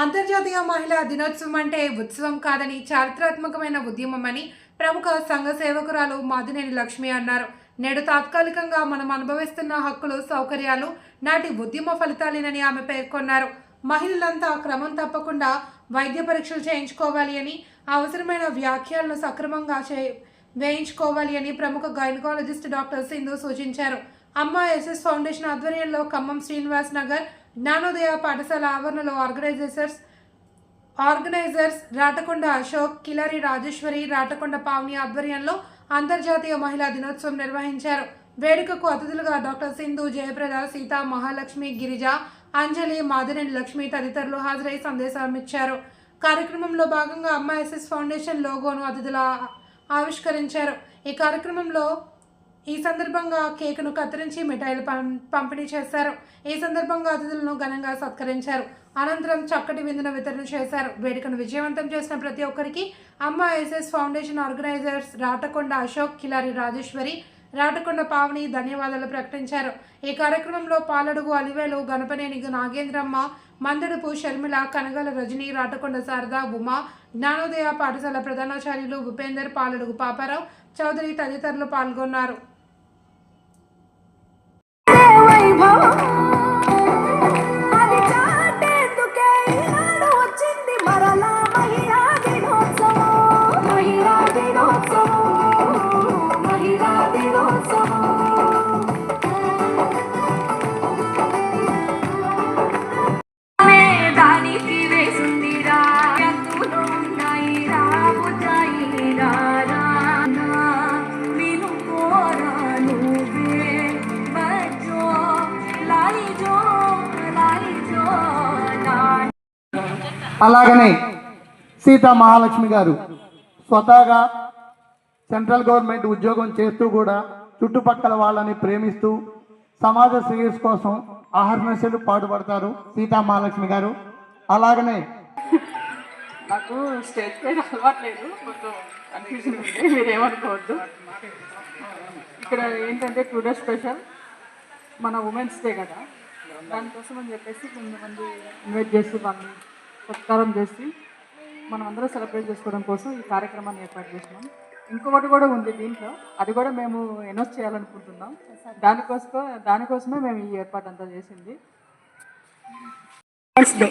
అంతర్జాతీయ మహిళా దినోత్సవం అంటే ఉత్సవం కాదని చారిత్రాత్మకమైన ఉద్యమమని ప్రముఖ సంఘ సేవకురాలు మాదినేని లక్ష్మి అన్నారు. నేడు తాత్కాలికంగా మనం అనుభవిస్తున్న హక్కులు సౌకర్యాలు నాటి ఉద్యమ ఫలితాలేనని ఆమె పేర్కొన్నారు. మహిళలంతా క్రమం తప్పకుండా వైద్య పరీక్షలు చేయించుకోవాలి అని అవసరమైన వ్యాఖ్యలను సక్రమంగా చే వేయించుకోవాలి అని ప్రముఖ గైనకాలజిస్ట్ డాక్టర్ సింధు సూచించారు. అమ్మ ఎస్ఎస్ ఫౌండేషన్ ఆధ్వర్యంలో ఖమ్మం శ్రీనివాస్ నగర్ జ్ఞానోదయ పాఠశాల ఆవరణలో ఆర్గనైజర్స్ ఆర్గనైజర్స్ రాటకొండ అశోక్ కిలారి రాజేశ్వరి రాటకొండ పావని ఆధ్వర్యంలో అంతర్జాతీయ మహిళా దినోత్సవం నిర్వహించారు. వేడుకకు అతిథులుగా డాక్టర్ సింధు జయప్రద సీత మహాలక్ష్మి గిరిజ అంజలి మాదినేని లక్ష్మి తదితరులు హాజరై సందేశం ఇచ్చారు కార్యక్రమంలో భాగంగా అమ్మాయిసెస్ ఫౌండేషన్ లోగోను అతిథుల ఆవిష్కరించారు. ఈ కార్యక్రమంలో ఈ సందర్భంగా కేకును కత్తిరించి మిఠాయిలు పం- పంపిణీ చేశారు. ఈ సందర్భంగా అతిథులను ఘనంగా సత్కరించారు. అనంతరం చక్కటి విందున వితరణ చేశారు. వేడుకను విజయవంతం చేసిన ప్రతి ఒక్కరికి Amma SS foundation organizers Ratakonda Ashok Kilari Rajeshwari Ratakonda Pavani ధన్యవాదాలు ప్రకటించారు. ఈ కార్యక్రమంలో పాలడుగు అలివేలు గణపనేని నాగేంద్రమ్మ మందడుపు షర్మిల కనగల రజని రాటకొండ శారద ఉమా జ్ఞానోదయ పాఠశాల ప్రధానాచార్యులు భూపేందర్ పాలడుగు పాపారావు చౌదరి తదితరులు పాల్గొన్నారు. 啊 అలాగనే సీతా మహాలక్ష్మి గారు స్వతహాగా సెంట్రల్ గవర్నమెంట్ ఉద్యోగం చేస్తూ కూడా చుట్టుపక్కల వాళ్ళని ప్రేమిస్తూ సమాజ శ్రేయస్ కోసం ఆహర్నిశలు పాటుపడతారు సీతా మహాలక్ష్మి గారు. అలాగనే నాకు స్టేజ్ పైన అలవాట్లేదు కొంచెం కన్ఫ్యూజన్ ఉంది మీరేమనుకోవద్దు. ఇక్కడ ఏంటంటే టుడే స్పెషల్ మన ఉమెన్స్ డే కదా. దానికోసం అని చెప్పేసి కొంతమంది ఇన్వైట్ చేసి వాళ్ళని సత్కారం చేసి మనం అందరం సెలబ్రేట్ చేసుకోవడం కోసం ఈ కార్యక్రమాన్ని ఏర్పాటు చేసినాం ఇంకొకటి కూడా ఉంది దీంట్లో. అది కూడా మేము ఎనౌన్స్ చేయాలనుకుంటున్నాం. దానికోసం దానికోసమే మేము ఈ ఏర్పాటు అంతా చేసింది. ఉమెన్స్ డే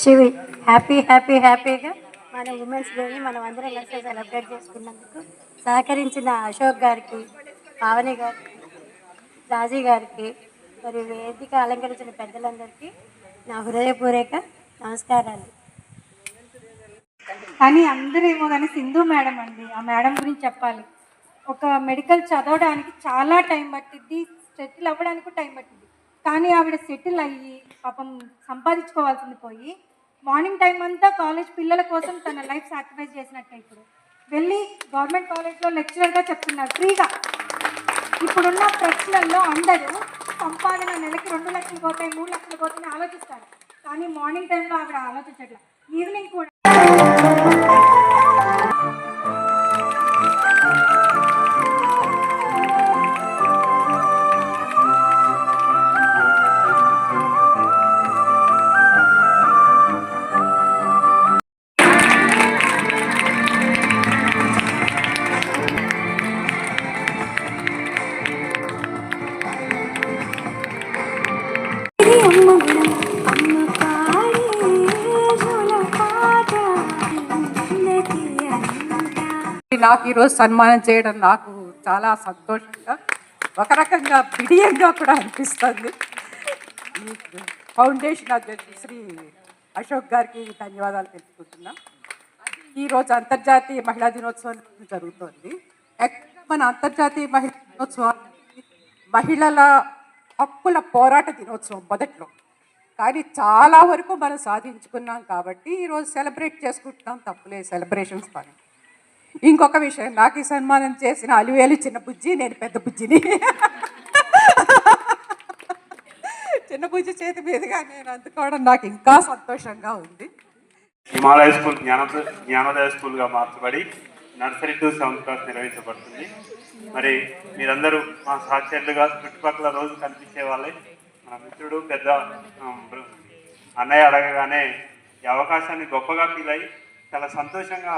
శివి హ్యాపీ హ్యాపీ హ్యాపీగా మన ఉమెన్స్ డేని మనం అందరం కలిసి సెలబ్రేట్ చేసుకున్నందుకు సహకరించిన అశోక్ గారికి పావని గారికి రాజీ గారికి మరి వేదిక అలంకరించిన పెద్దలందరికీ నా హృదయపూర్వక నమస్కారాలు. కానీ అందరేమో కానీ సింధు మేడం అండి ఆ మేడం గురించి చెప్పాలి. ఒక మెడికల్ చదవడానికి చాలా టైం పట్టిద్ది సెటిల్ అవ్వడానికి టైం పట్టింది కానీ ఆవిడ సెటిల్ అయ్యి పాపం సంపాదించుకోవాల్సింది పోయి మార్నింగ్ టైం అంతా కాలేజ్ పిల్లల కోసం తన లైఫ్ సాక్రిఫైస్ చేసినట్టే ఇప్పుడు. వెళ్ళి గవర్నమెంట్ కాలేజ్లో లెక్చరర్గా చెప్తున్నారు ఫ్రీగా. ఇప్పుడున్న ప్రశ్నల్లో అందరూ సంపాదన నెలకి రెండు లక్షలు పోతాయి మూడు లక్షలు పోతాయని ఆలోచిస్తారు. కానీ మార్నింగ్ టైంలో అక్కడ ఆలోచించట్లా. ఈవినింగ్ కూడా నాకు ఈరోజు సన్మానం చేయడం నాకు చాలా సంతోషంగా ఒక రకంగా బిడియంగా కూడా అనిపిస్తుంది. ఫౌండేషన్ అధ్యక్షుడు శ్రీ అశోక్ గారికి ధన్యవాదాలు తెలుపుకుంటున్నా. ఈరోజు అంతర్జాతీయ మహిళా దినోత్సవం జరుగుతోంది. మన అంతర్జాతీయ మహిళా దినోత్సవానికి మహిళల హక్కుల పోరాట దినోత్సవం మొదట్లో. కానీ చాలా వరకు మనం సాధించుకున్నాం కాబట్టి ఈరోజు సెలబ్రేట్ చేసుకుంటున్నాం తప్పులే సెలబ్రేషన్స్ పని. ఇంకొక విషయం నాకు ఈ సన్మానం చేసిన అలివేలు చిన్న బుజ్జి నేను పెద్ద బుజ్జిని. చిన్న బుజ్జి చేతి మీదుగా నేను అందుకోవడం నాకు ఇంకా సంతోషంగా ఉంది. హిమాలయ స్కూల్ జ్ఞాన జ్ఞానోదయ స్కూల్గా మార్చబడి నర్సరీ టు సెవెంత్ క్లాస్ నిర్వహించబడుతుంది. మరి మీరందరూ మా సహచరులుగా చుట్టుపక్కల రోజు కనిపించే వాళ్ళే. మా మిత్రుడు పెద్ద అన్నయ్య అడగగానే ఈ అవకాశాన్ని గొప్పగా ఫీల్ అయ్యి చాలా సంతోషంగా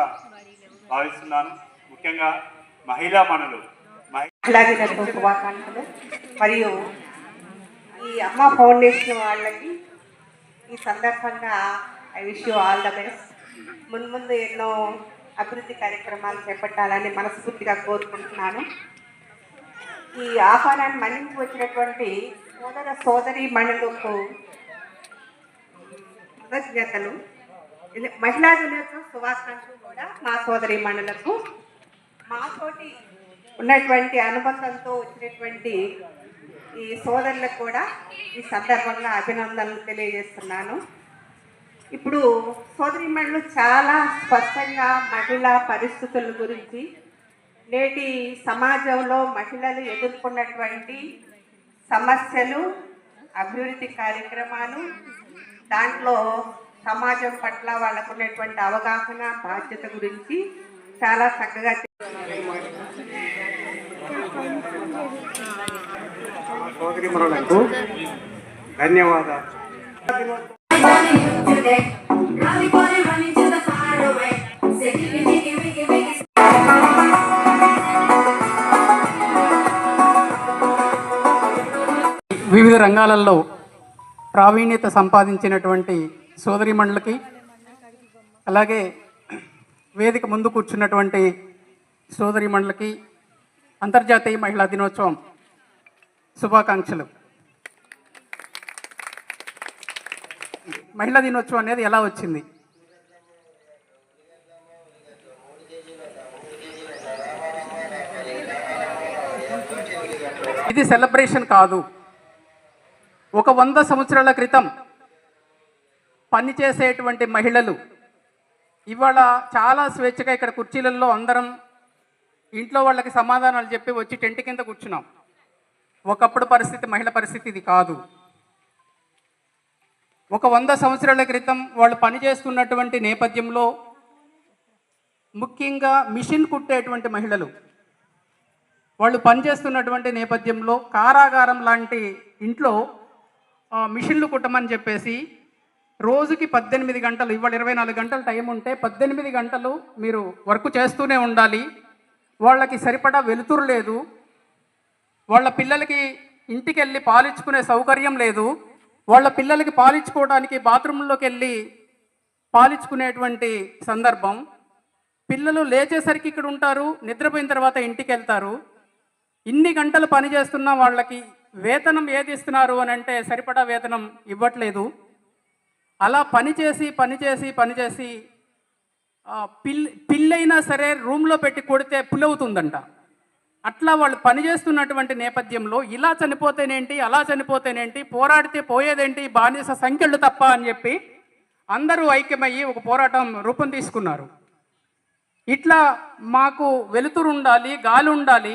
భావిస్తున్నాను. ముఖ్యంగా మహిళా మనులు. శుభాకాంక్షలు. మరియు ఈ అమ్మ ఫౌండేషన్ వాళ్ళకి ఈ సందర్భంగా I wish you all the best. మున్ముందు ఎన్నో అభివృద్ధి కార్యక్రమాలు చేపట్టాలని మనస్ఫూర్తిగా కోరుకుంటున్నాను. ఈ ఆహ్వానాన్ని మన్నించి వచ్చినటువంటి సోదర సోదరి మణులకు కృతజ్ఞతలు. మహిళా దినోత్సవం శుభాకాంక్షలు కూడా మా సోదరి మండలకు మాతోటి ఉన్నటువంటి అనుబంధంతో వచ్చినటువంటి ఈ సోదరులకు కూడా ఈ సందర్భంగా అభినందనలు తెలియజేస్తున్నాను. ఇప్పుడు సోదరిమణులు చాలా స్పష్టంగా మహిళా పరిస్థితుల గురించి నేటి సమాజంలో మహిళలు ఎదుర్కొన్నటువంటి సమస్యలు అభివృద్ధి కార్యక్రమాలు దాంట్లో సమాజం పట్ల వాళ్ళకు ఉన్నటువంటి అవగాహన బాధ్యత గురించి చాలా చక్కగా ధన్యవాదాలు. వివిధ రంగాలలో ప్రావీణ్యత సంపాదించినటువంటి సోదరిమణులకి అలాగే వేదిక ముందు కూర్చున్నటువంటి సోదరిమణులకి అంతర్జాతీయ మహిళా దినోత్సవం శుభాకాంక్షలు. మహిళా దినోత్సవం అనేది ఎలా వచ్చింది? ఇది సెలబ్రేషన్ కాదు. ఒక వంద సంవత్సరాల క్రితం పనిచేసేటువంటి మహిళలు. ఇవాళ చాలా స్వేచ్ఛగా ఇక్కడ కుర్చీలలో అందరం ఇంట్లో వాళ్ళకి సమాధానాలు చెప్పి వచ్చి టెంట్ కింద కూర్చున్నాం. ఒకప్పుడు పరిస్థితి మహిళ పరిస్థితి ఇది కాదు. ఒక వంద సంవత్సరాల క్రితం వాళ్ళు పనిచేస్తున్నటువంటి నేపథ్యంలో ముఖ్యంగా మిషన్ కుట్టేటువంటి మహిళలు. వాళ్ళు పనిచేస్తున్నటువంటి నేపథ్యంలో కారాగారం లాంటి ఇంట్లో మిషన్లు కుట్టమని చెప్పేసి రోజుకి పద్దెనిమిది గంటలు ఇవాళ ఇరవై నాలుగు గంటలు టైం ఉంటే పద్దెనిమిది గంటలు మీరు వర్క్ చేస్తూనే ఉండాలి. వాళ్ళకి సరిపడా వెలుతురు లేదు. వాళ్ళ పిల్లలకి ఇంటికి వెళ్ళి పాలించుకునే సౌకర్యం లేదు. వాళ్ళ పిల్లలకి పాలించుకోవడానికి బాత్రూంలోకి వెళ్ళి పాలించుకునేటువంటి సందర్భం. పిల్లలు లేచేసరికి ఇక్కడ ఉంటారు నిద్రపోయిన తర్వాత ఇంటికి వెళ్తారు ఇన్ని గంటలు పని చేస్తున్నా వాళ్ళకి వేతనం ఏది ఇస్తున్నారు అని అంటే సరిపడా వేతనం ఇవ్వట్లేదు. అలా పని చేసి పని చేసి పని చేసి పిల్ పిల్లైనా సరే రూమ్లో పెట్టి కొడితే పులవుతుందంట. అట్లా వాళ్ళు పనిచేస్తున్నటువంటి నేపథ్యంలో ఇలా చనిపోతేనేంటి అలా చనిపోతేనేంటి పోరాడితే పోయేదేంటి బానిస సంఖ్యలు తప్ప అని చెప్పి అందరూ ఐక్యమయ్యి ఒక పోరాటం రూపం తీసుకున్నారు. ఇట్లా మాకు వెలుతురు ఉండాలి గాలి ఉండాలి.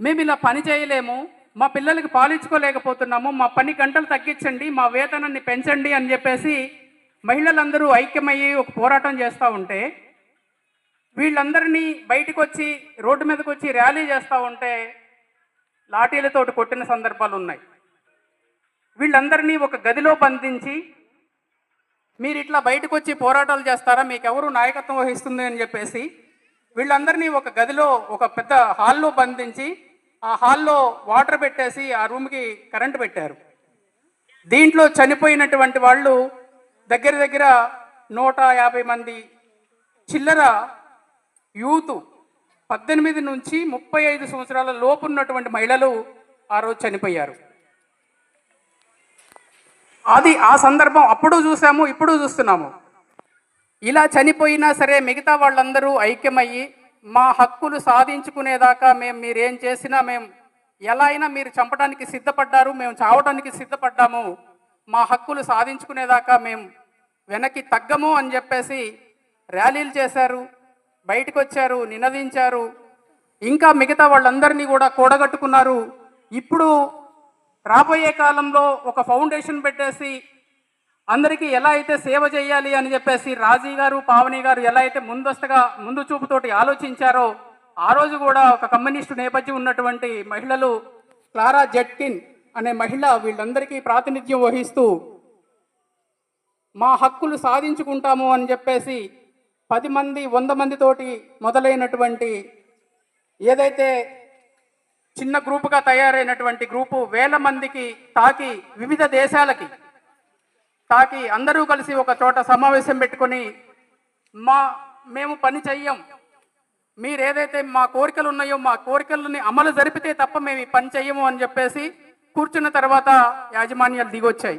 మేము ఇలా పని చేయలేము. మా పిల్లలకి పాలించుకోలేకపోతున్నాము మా పని గంటలు తగ్గించండి మా వేతనాన్ని పెంచండి అని చెప్పేసి మహిళలందరూ ఐక్యమయ్యి ఒక పోరాటం చేస్తూ ఉంటే వీళ్ళందరినీ బయటకు వచ్చి రోడ్డు మీదకి వచ్చి ర్యాలీ చేస్తూ ఉంటే లాఠీలతోటి కొట్టిన సందర్భాలు ఉన్నాయి. వీళ్ళందరినీ ఒక గదిలో బంధించి మీరు ఇట్లా బయటకు వచ్చి పోరాటాలు చేస్తారా మీకు ఎవరు నాయకత్వం వహిస్తుంది అని చెప్పేసి వీళ్ళందరినీ ఒక గదిలో ఒక పెద్ద హాల్లో బంధించి ఆ హాల్లో వాటర్ పెట్టేసి ఆ రూమ్కి కరెంటు పెట్టారు. దీంట్లో చనిపోయినటువంటి వాళ్ళు దగ్గర దగ్గర నూట యాభై మంది. చిల్లర యూత్ పద్దెనిమిది నుంచి ముప్పై ఐదు సంవత్సరాల లోపు ఉన్నటువంటి మహిళలు ఆ రోజు చనిపోయారు. అది ఆ సందర్భం అప్పుడు చూసాము ఇప్పుడు చూస్తున్నాము. ఇలా చనిపోయినా సరే మిగతా వాళ్ళందరూ ఐక్యమయ్యి మా హక్కులు సాధించుకునేదాకా మేము మీరేం చేసినా మేము ఎలా అయినా మీరు చంపడానికి సిద్ధపడ్డారు మేము చావడానికి సిద్ధపడ్డాము. మా హక్కులు సాధించుకునేదాకా మేము వెనక్కి తగ్గము అని చెప్పేసి ర్యాలీలు చేశారు బయటకు వచ్చారు నినదించారు. ఇంకా మిగతా వాళ్ళందరినీ కూడా కూడగట్టుకున్నారు. ఇప్పుడు రాబోయే కాలంలో ఒక ఫౌండేషన్ పెట్టేసి అందరికీ ఎలా అయితే సేవ చేయాలి అని చెప్పేసి రాజీ గారు పావని గారు ఎలా అయితే ముందస్తుగా ముందు చూపుతోటి ఆలోచించారో ఆ రోజు కూడా ఒక కమ్యూనిస్టు నేపథ్యం ఉన్నటువంటి మహిళలు క్లారా జట్కిన్ అనే మహిళ వీళ్ళందరికీ ప్రాతినిధ్యం వహిస్తూ మా హక్కులు సాధించుకుంటాము అని చెప్పేసి పది మంది వంద మందితోటి మొదలైనటువంటి ఏదైతే చిన్న గ్రూపుగా తయారైనటువంటి గ్రూపు వేల మందికి తాకి వివిధ దేశాలకి తాకి అందరూ కలిసి ఒక చోట సమావేశం పెట్టుకొని మా మేము పని చెయ్యం. మీరు ఏదైతే మా కోరికలు ఉన్నాయో మా కోరికలని అమలు జరిపితే తప్ప మేము ఈ పని చెయ్యము అని చెప్పేసి కూర్చున్న తర్వాత యాజమాన్యాలు దిగొచ్చాయి.